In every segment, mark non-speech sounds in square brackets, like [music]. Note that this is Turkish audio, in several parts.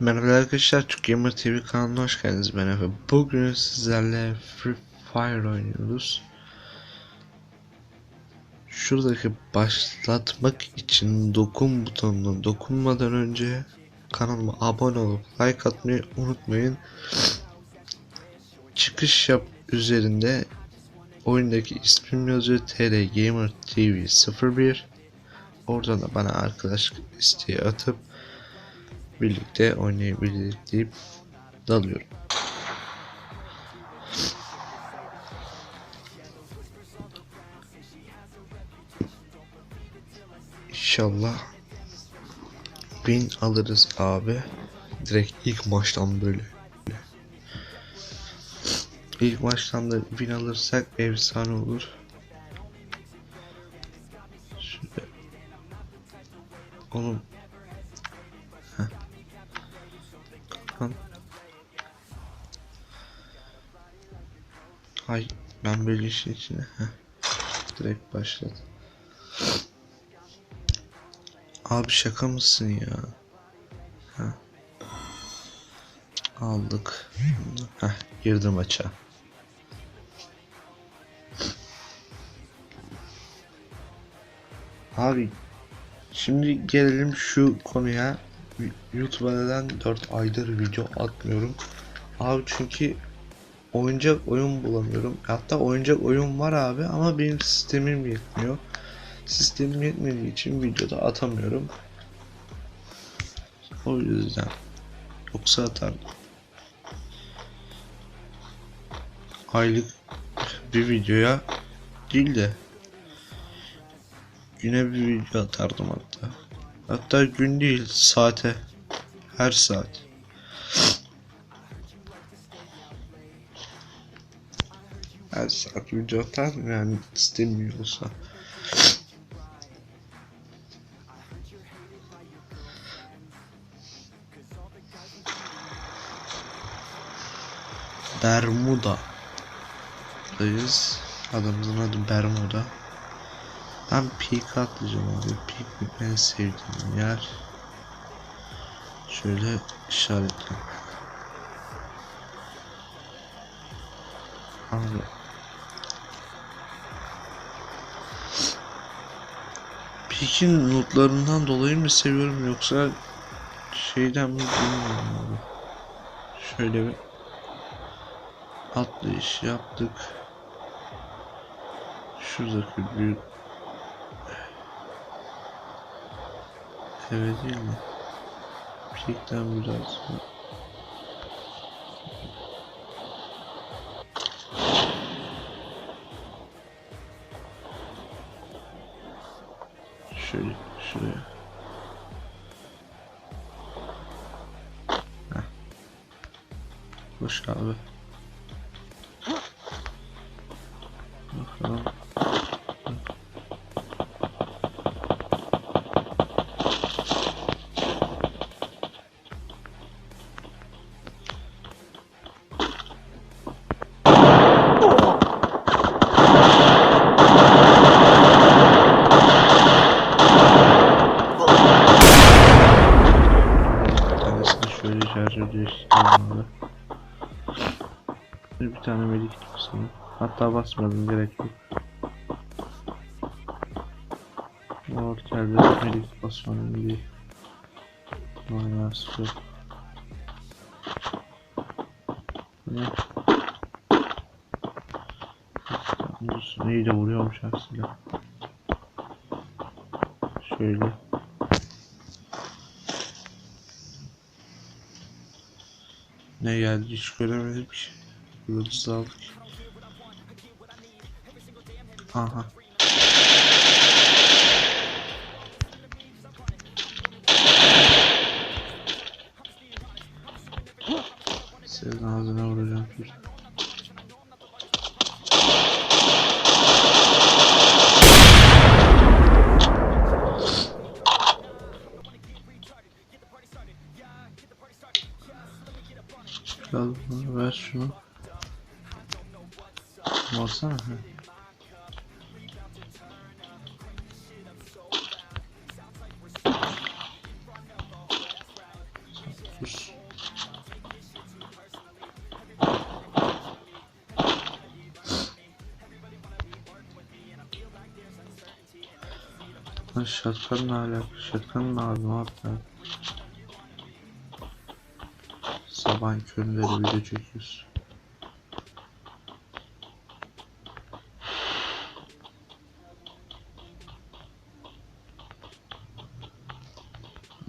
Merhaba arkadaşlar, Türk TV kanalına hoş geldiniz ben Efe. Bugün sizlerle Free Fire oynuyoruz. Şuradaki başlatmak için dokun butonuna dokunmadan önce kanalıma abone olup like atmayı unutmayın. Çıkış yap üzerinde oyundaki ismim yazıyor TR Gamer TV 01 Oradan da bana arkadaşlık isteği atıp birlikte oynayabiliriz deyip dalıyorum. İnşallah bin alırız abi. Direkt ilk maçtan böyle. İlk maçtan da bin alırsak efsane olur. Şöyle. Oğlum işin içine. Heh. Direkt başladı. Abi şaka mısın ya? Ha. Aldık. Heh, girdim maça. Abi şimdi gelelim şu konuya. YouTube'a neden 4 aydır video atmıyorum? Abi çünkü oyuncak oyun bulamıyorum. Hatta oyuncak oyun var abi ama benim sistemim yetmiyor. Sistemim yetmediği için videoda atamıyorum. O yüzden. Yoksa atardım. Aylık bir videoya değil de güne bir video atardım hatta. Hatta gün değil saate. Her saat. Saat video atar yani istemiyorsa. Bermuda. Dayız. Adamımızın adı Bermuda. Ben peak atlayacağım abi. Peak en sevdiğim yer. Şöyle işaretle. Abi. Peak'in notlarından dolayı mı seviyorum yoksa şeyden mi bilmiyorum abi. Şöyle bir atlayış yaptık. Şuradaki büyük Evet değil mi? Peak'ten biraz tane medik basayım. Hatta basmadım gerek yok. Ortelde medik basmanın bir manası yok. Ne? İyi de vuruyormuş aslında. Şöyle. Ne geldi hiç göremedim ki. Yıldız aldık. Aha. Senin ağzına vuracağım şimdi. Bunu ver şunu. Baksana. Sus. Şatkan ne alaka? Şatkan ne abi? Ne yapıyor? Sabahın köründe video çekiyoruz.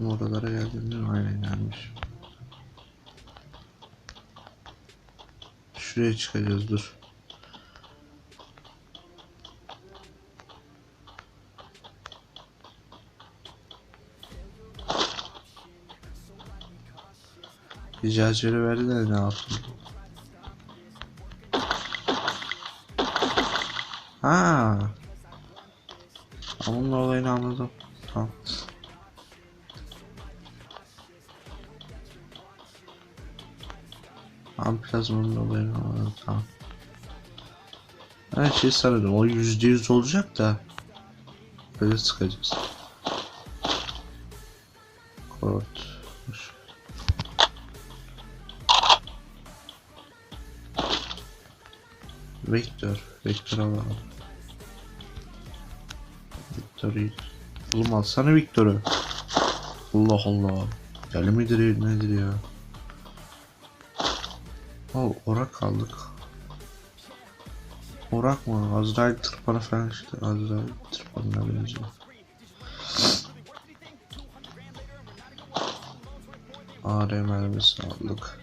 Oralara mi? Aynen gelmiş. Şuraya çıkacağız dur. İcazları verdi de ne yaptın? Ha. Onun olayını anladım. Tamam. Amplazmanın olayını anladım. Tamam. Ben şey sanırım o yüzde yüz olacak da böyle sıkacağız. Hoş. Vektör. Vektör alalım. Vektör iyi. Oğlum alsana Vektör'ü. Allah Allah. Deli midir nedir ya? O orak kaldık. Orak mı? Azrail tırpanı falan işte. Azrail tırpanına benziyor. AR mermisi aldık.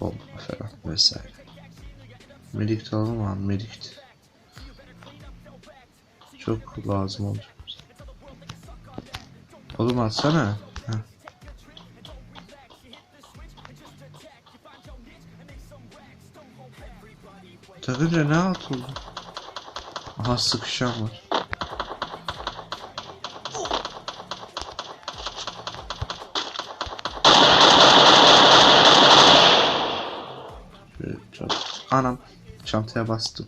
Bomba falan vesaire. Medik de alalım abi medik. Çok lazım olacak. Oğlum atsana. Takınca ne alt oldu? Aha sıkışan var. Anam çantaya bastım.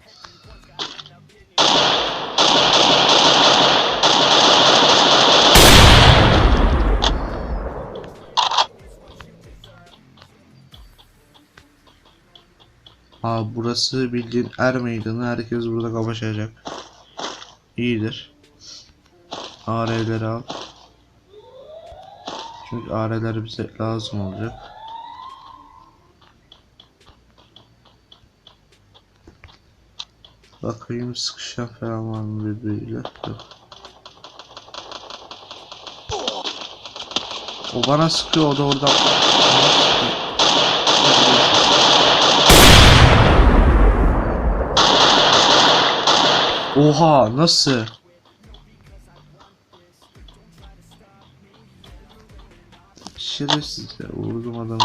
Burası bildiğin er meydanı. Herkes burada kavaşacak. İyidir. AR'leri al. Çünkü AR'ler bize lazım olacak. Bakayım sıkışan falan var mı birbiriyle? Yok. O bana sıkıyor o da orada. Oha nasıl? Şerefsiz ya vurdum adamı.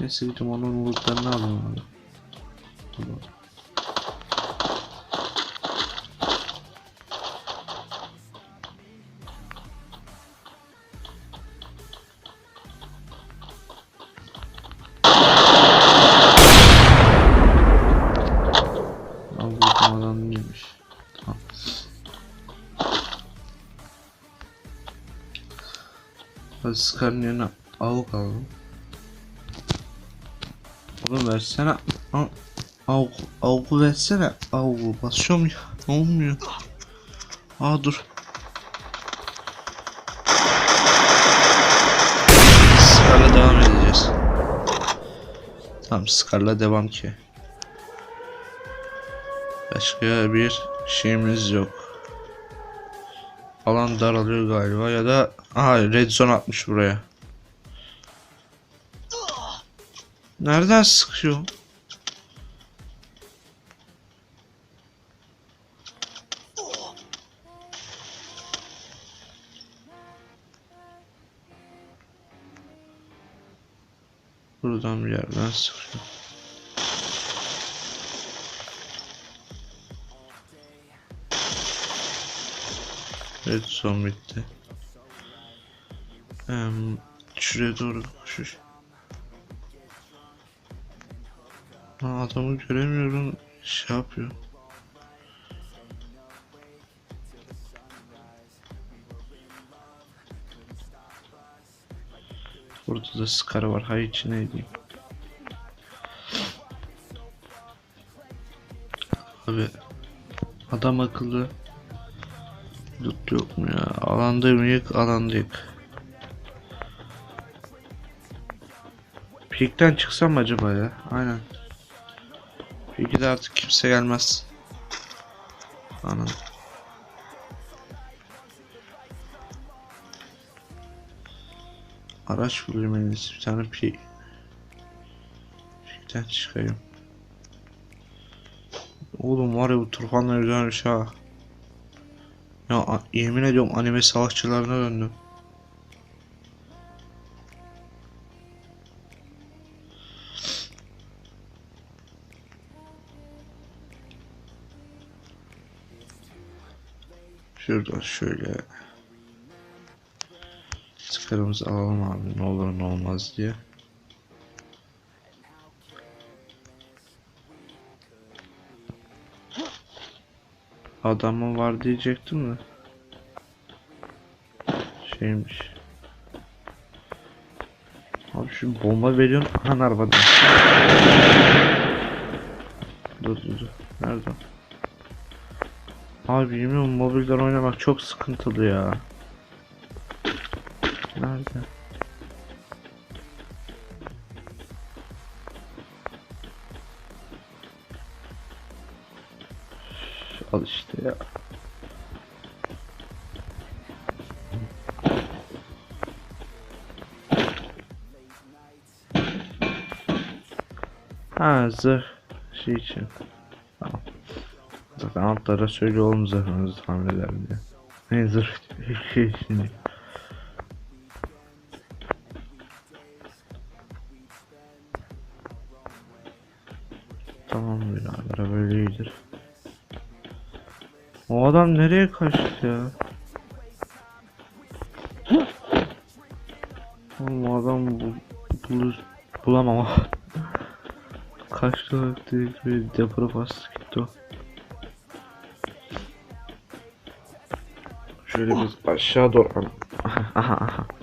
Neyse gidip onun vurduklarını alayım abi. Tamam. Scar'ın yerine avuk alalım. Oğlum versene. Avuk, avuku versene. Avuku basıyorum ya. Olmuyor. Aa dur. Scar'la devam edeceğiz. Tamam Scar'la devam ki. Başka bir şeyimiz yok. Alan daralıyor galiba ya da aha red zone atmış buraya. Nereden sıkıyor? Buradan bir yerden sıkıyor. Evet son bitti. Em, şuraya doğru koşuş. Ha, adamı göremiyorum. Şey yapıyor. Burada da Scar var. Hay içine edeyim. Abi adam akıllı loot yok mu ya? Alanda mıyık? Alandayık. Peak'ten çıksam acaba ya? Aynen. Peak'e de artık kimse gelmez. Anladım. Araç bulayım en. Bir tane pi... Peak'ten çıkayım. Oğlum var ya bu Turfan'la güzelmiş ha. Ya yemin ediyorum anime savaşçılarına döndüm. Şuradan şöyle Sıkarımızı alalım abi ne olur ne olmaz diye. Adamı var diyecektim de. Şeymiş. Abi şu bomba veriyorsun anan arabadan. Dur dur dur. Nerede? Abi bilmiyorum mobilden oynamak çok sıkıntılı ya. Nerede? Al işte ya. Ha zırh şey için. Zaten altlara söyle oğlum zırhınızı tamir eder diye. Ne zırh [laughs] şey şimdi. Adam nereye kaçtı ya? Oğlum adam bu, bul, bulamam. [laughs] Kaçtı direkt böyle depara bastı gitti o. Şöyle biz aşağı doğru. [laughs] Aha aha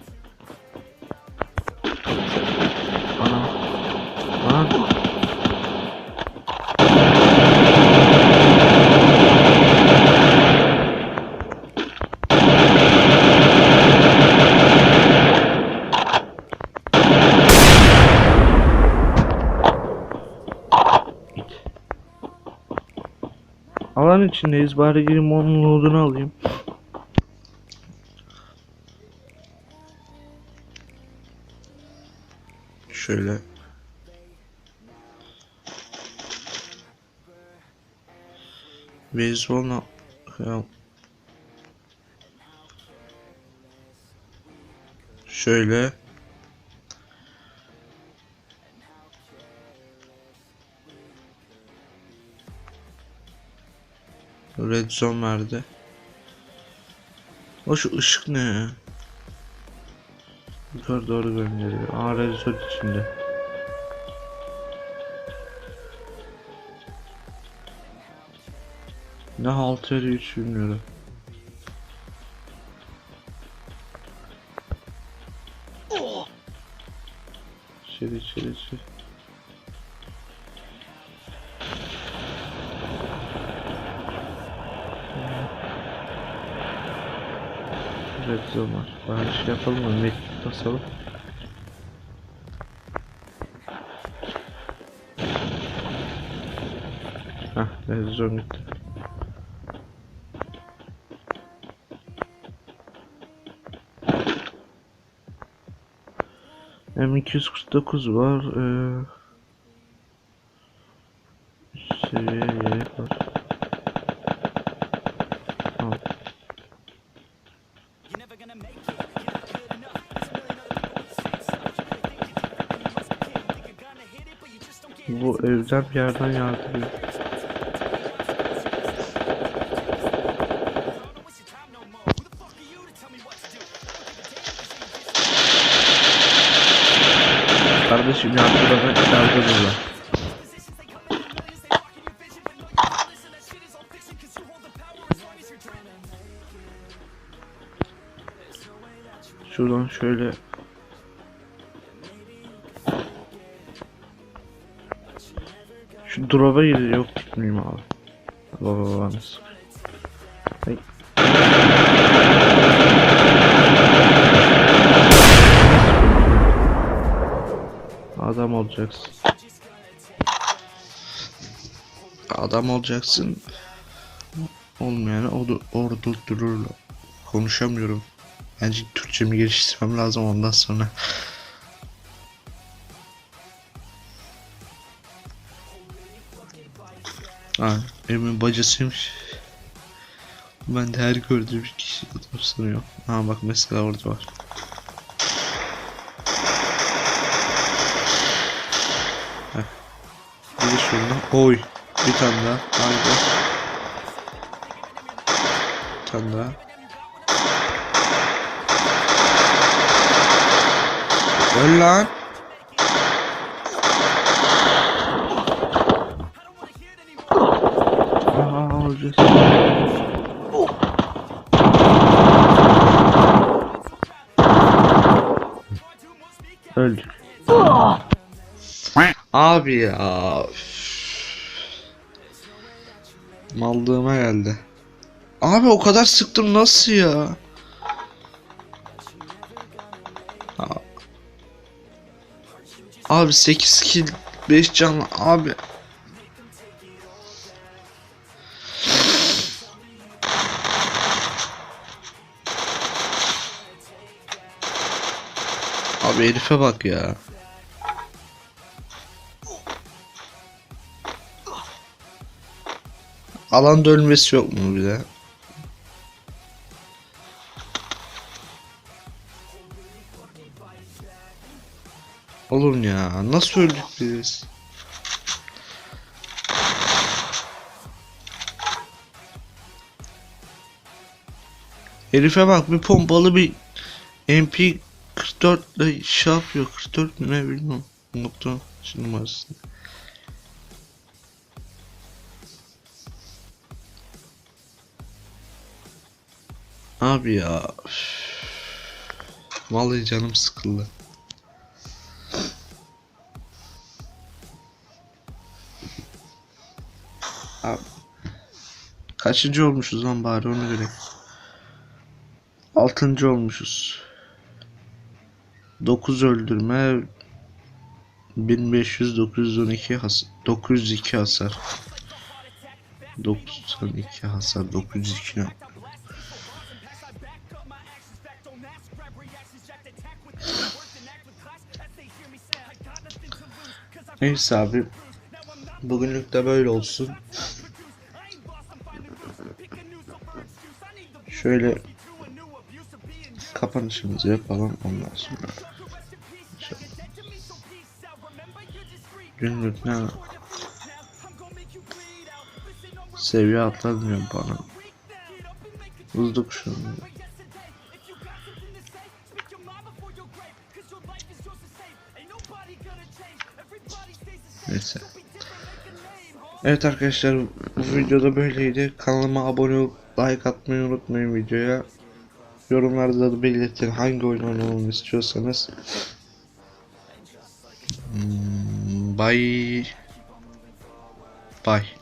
içindeyiz. Bari gireyim onun loadunu alayım. Şöyle. Beyzbol'la ya. Şöyle. Red zone verdi. O şu ışık ne ya? Yukarı doğru gönderiyor. Aa red zone içinde. Ne halt ediyor hiç bilmiyorum. İçeri içeri içeri. Var. Bari şey yapalım mı? Mektup basalım. Hah, zone gitti. M249 var. Ee, seviye me what to do? Kardeşim yardırmadan yardırıyorlar. Positions they drop'a gir yok gitmeyeyim abi. Baba baba? Hey. Adam olacaksın. Adam olacaksın. Olmayanı ordu, ordu dururlar. Konuşamıyorum. Bence Türkçemi geliştirmem lazım ondan sonra. Ha, Emin bacısıymış. Ben de her gördüğüm kişi adam sanıyorum. Ha bak mesela orada var. Heh. Bir de şuradan. Oy. Bir tane daha. Haydi. Bir tane daha. Öl lan. Olacak. Öldük. Abi ya. Mallığıma geldi. Abi o kadar sıktım nasıl ya? Abi 8 kill 5 can abi. Abi herife bak ya. Alanda ölmesi yok mu bir de? Oğlum ya nasıl öldük biz? Herife bak bir pompalı bir MP 44 ile şey yapıyor 44 mü ne bilmiyorum nokta numarası. Abi ya. Vallahi canım sıkıldı. Abi. Kaçıncı olmuşuz lan bari onu göre. Altıncı olmuşuz. 9 öldürme 1500 912 has 902 hasar 92 hasar 902 ne? Neyse abi bugünlük de böyle olsun şöyle kapanışımızı yapalım ondan sonra günlük ne seviye atlamıyor bana Bulduk şunu Neyse. Evet arkadaşlar bu videoda böyleydi. Kanalıma abone olup like atmayı unutmayın videoya. Yorumlarda da belirtin hangi oyun oynamamı istiyorsanız. Hmm, Bye. Bye.